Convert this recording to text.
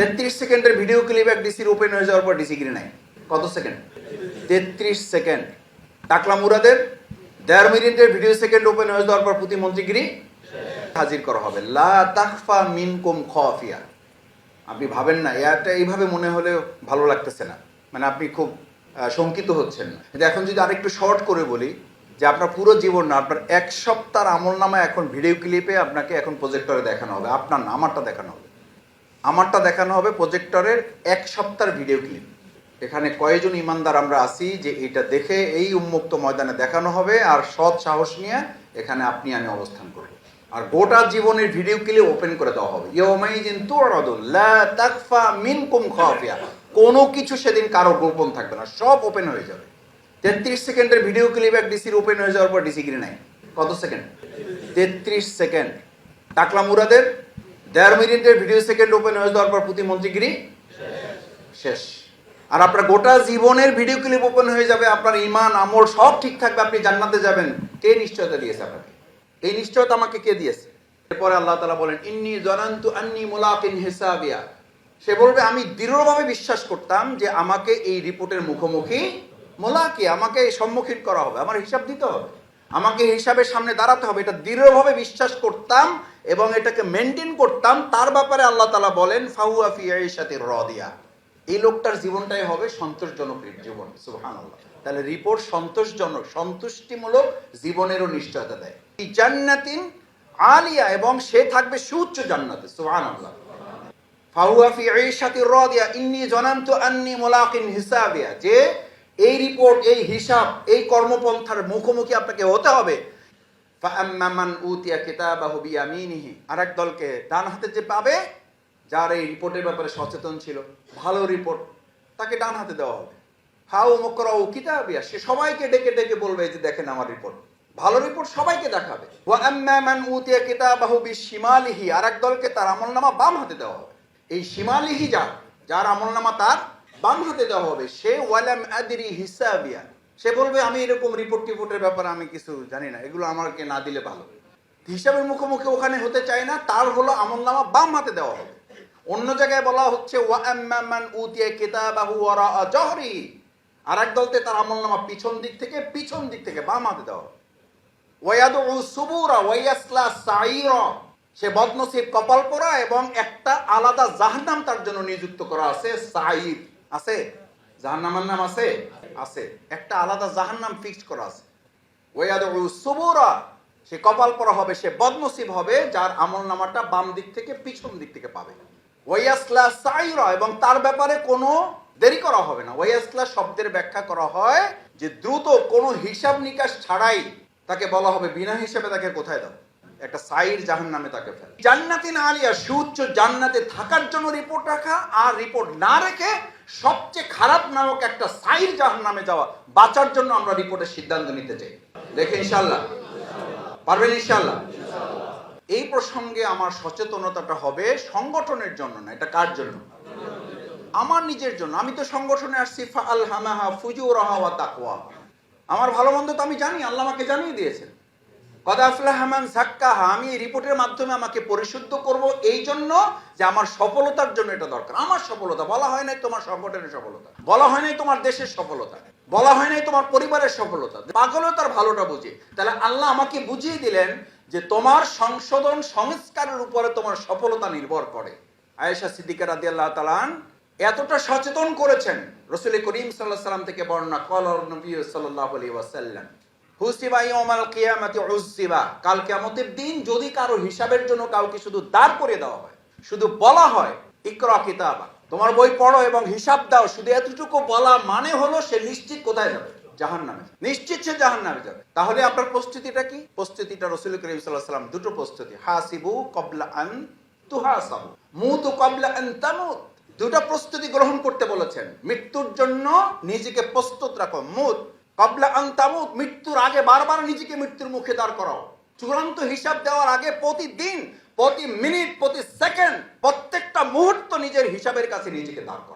তেত্রিশ সেকেন্ডের video clip এক ডিসির ওপেন হয়ে যাওয়ার পর ডিসি কিনে নেয়। কত সেকেন্ড? তেত্রিশ সেকেন্ড। টাকলা মুরাদের দেড় মিনিটের ভিডিও সেকেন্ড ওপেন হয়ে যাওয়ার পর প্রতিমন্ত্রীগিরি হাজির করা হবে। লা তাকফা মিনকুম খফিয়া। আপনি ভাবেন না এটা এইভাবে মনে হলে ভালো লাগতেছে না। মানে আপনি খুব শঙ্কিত হচ্ছেন না। কিন্তু এখন যদি আরেকটু শর্ট করে বলি যে আপনার পুরো জীবন না, আপনার এক সপ্তাহ আমল নামা এখন ভিডিও ক্লিপে আপনাকে এখন প্রজেক্টরে দেখানো হবে। আপনার নামারটা দেখানো হবে। আমারটা দেখানো হবে প্রজেক্টরের এক সপ্তাহের ভিডিও ক্লিপ। এখানে কয়েকজন ইমানদার আমরা আসি যে এটা দেখে এই উন্মুক্ত ময়দানে দেখানো হবে আর সৎ সাহস নিয়ে এখানে আপনি আমি অবস্থান করব। আর গোটা জীবনের ভিডিও ক্লিপ ওপেন করে দেওয়া হবে। লা কোনো কিছু সেদিন কারও গোপন থাকবে না, সব ওপেন হয়ে যাবে। তেত্রিশ সেকেন্ডের ভিডিও ক্লিপ এক ডিসির ওপেন হয়ে যাওয়ার পর ডিসি কিনে নেয়। কত সেকেন্ড? তেত্রিশ সেকেন্ড। টাকলা মুরাদের দেড় মিনিটের ভিডিও সেকেন্ড ওপেন হয়ে যাওয়ার পর প্রতিমন্ত্রীগিরি শেষ। আর আপনার গোটা জীবনের ভিডিও ক্লিপ ওপেন হয়ে যাবে, আপনার ইমান আমল সব ঠিক থাকবে, আপনি জান্নাতে যাবেন। কে নিশ্চয়তা দিয়েছে আপনাকে? এই নিশ্চয়তা আমাকে কে দিয়েছে? এরপরে আল্লাহ তালা বলেন, ইন্নি জনান্তু আন্নি মুলাকিন হিসাবিয়া। সে বলবে, আমি দৃঢ়ভাবে বিশ্বাস করতাম যে আমাকে এই রিপোর্টের মুখোমুখি মোলাকি, আমাকে সম্মুখীন করা হবে। আমার হিসাব দিতে হবে। আমাকে হিসাবের সামনে দাঁড়াতে হবে। এটা দৃঢ়ভাবে বিশ্বাস করতাম এবং এটাকে মেনটেন করতাম। তার ব্যাপারে আল্লাহ তালা বলেন, ফাহুয়া ফিয়ার সাথে রদিয়া। এই লোকটার জীবনটাই হবে সন্তোষজনক জীবন সুহান তাহলে রিপোর্ট সন্তোষজনক, সন্তুষ্টিমূলক জীবনেরও নিশ্চয়তা দেয়। এই জান্নাতিন আলিয়া এবং সে থাকবে সুউচ্চ জান্নাতে সুহান আল্লাহ ফাহুয়া ফি ঈশাতির রাদিয়া, ইন্নী জানান্তু আন্নী মুলাকিন হিসাবিয়া। যে এই রিপোর্ট এই হিসাব, এই কর্মপন্থার মুখোমুখি আপনাকে হতে হবে। বিয়ামিনিহি। আরেক দলকে ডান হাতে যে পাবে, যার এই রিপোর্টের ব্যাপারে সচেতন ছিল, ভালো রিপোর্ট তাকে ডান হাতে দেওয়া হবে। হাউ মকরাউ কিতাবিয়া, সে সবাইকে ডেকে ডেকে বলবে যে দেখেন আমার রিপোর্ট ভালো রিপোর্ট সবাইকে দেখাবে। বিশিমালিহি, আরেক দলকে তার আমলনামা বাম হাতে দেওয়া হবে। এই শিমালিহি যার যার আমলনামা তার বাম হাতে দেওয়া হবে, সে ওয়ালাম আদরি হিসাবিয়া। সে বলবে, আমি এরকম রিপোর্ট টিপোর্টের ব্যাপারে আমি কিছু জানি না, এগুলো আমাকে না দিলে ভালো। হিসাবের মুখোমুখি ওখানে হতে চায় না, তার হলো আমলনামা বাম হাতে দেওয়া হবে। অন্য জায়গায় বলা হচ্ছে আর এক দলতে তার আমলনামা পিছন দিক থেকে, পিছন দিক থেকে বাম হাতে দেওয়া সে বদনসিব কপাল এবং একটা আলাদা জাহান্নাম তার জন্য নিযুক্ত করা আছে সাইর আছে? জাহান্নামের নাম আছে? আছে। একটা আলাদা জাহান্নাম ফিক্সড করা আছে। ওয়াদু সুবুরা। সে কপাল পরা হবে, সে বদনসিব হবে, যার আমল নামাটা বাম দিক থেকে পিছন দিক থেকে পাবে। ওয়াইয়াসলা সাইরা, এবং তার ব্যাপারে কোনো দেরি করা হবে না। ওয়াইয়াসলা শব্দের ব্যাখ্যা করা হয় যে দ্রুত কোনো হিসাব নিকাশ ছাড়াই তাকে বলা হবে। বিনা হিসাবে তাকে কোথায় দাও একটা সাইর জাহান নামে তাকে ফেলে। জান্নাতিন আলিয়া, সুউচ্চ জান্নাতে থাকার জন্য রিপোর্ট রাখা আর রিপোর্ট না রেখে সবচেয়ে খারাপ নামক একটা সাইর জাহান নামে যাওয়া, বাঁচার জন্য আমরা রিপোর্টের সিদ্ধান্ত নিতে চাই। দেখে ইনশাল্লাহ পারবেন ইনশাল্লাহ এই প্রসঙ্গে আমার সচেতনতাটা হবে সংগঠনের জন্য না, এটা কার জন্য? আমার নিজের জন্য। আমি তো সংগঠনে আসছি ফা আল হামাহা ফুজুরাহা ওয়া তাকওয়া। আমার ভালো মন্দ তো আমি জানি, আল্লাহ আমাকে জানিয়ে দিয়েছেন। কদাফলাহমান সাক্কাহা, আমি রিপোর্টের মাধ্যমে আমাকে পরিশুদ্ধ করব এই জন্য যে আমার সফলতার জন্য এটা দরকার। আমার সফলতা, বলা হয় নাই তোমার সংগঠনের সফলতা, বলা হয় নাই তোমার দেশের সফলতা, বলা হয় নাই তোমার পরিবারের সফলতা। পাগলও তার ভালোটা বুঝে। তাহলে আল্লাহ আমাকে বুঝিয়ে দিলেন যে তোমার সংশোধন সংস্কারের উপরে তোমার সফলতা নির্ভর করে। আয়েশা সিদ্দিকা রাদি আল্লাহ তালান এতটা সচেতন করেছেন রসুল করিম সাল্লাহ সাল্লাম থেকে বর্ণনা নবী সাল্লাহ আলী ওয়াসাল্লাম। হুসিবা ইয়মাল কিয়ামাতি উসিবা। কাল কিয়ামতের দিন যদি কারও হিসাবের জন্য কাউকে শুধু দাঁড় করে দেওয়া হয়, শুধু বলা হয়, ইকরা কিতাবা, তোমার বই পড়ো এবং হিসাব দাও, শুধু এতটুকু বলা মানে হলো সে নিশ্চিত কোথায় যাবে? জাহান নামে নিশ্চিত সে জাহান নামে যাবে। তাহলে আপনার প্রস্তুতিটা কি? প্রস্তুতিটা রসুল করিম সাল্লাহ সাল্লাম দুটো প্রস্তুতি, হাসিবু কবলা আন তুহাসাবু, মুতু কবলা আন তামুত। দুটো প্রস্তুতি গ্রহণ করতে বলেছেন। মৃত্যুর জন্য নিজেকে প্রস্তুত রাখো। মুত কবলা আন্তামুত মৃত্যুর আগে বারবার নিজেকে মৃত্যুর মুখে দাঁড় করাও। চূড়ান্ত হিসাব দেওয়ার আগে প্রতিদিন, প্রতি মিনিট, প্রতি সেকেন্ড, প্রত্যেকটা মুহূর্ত নিজের হিসাবের কাছে নিজেকে দাঁড় করাও।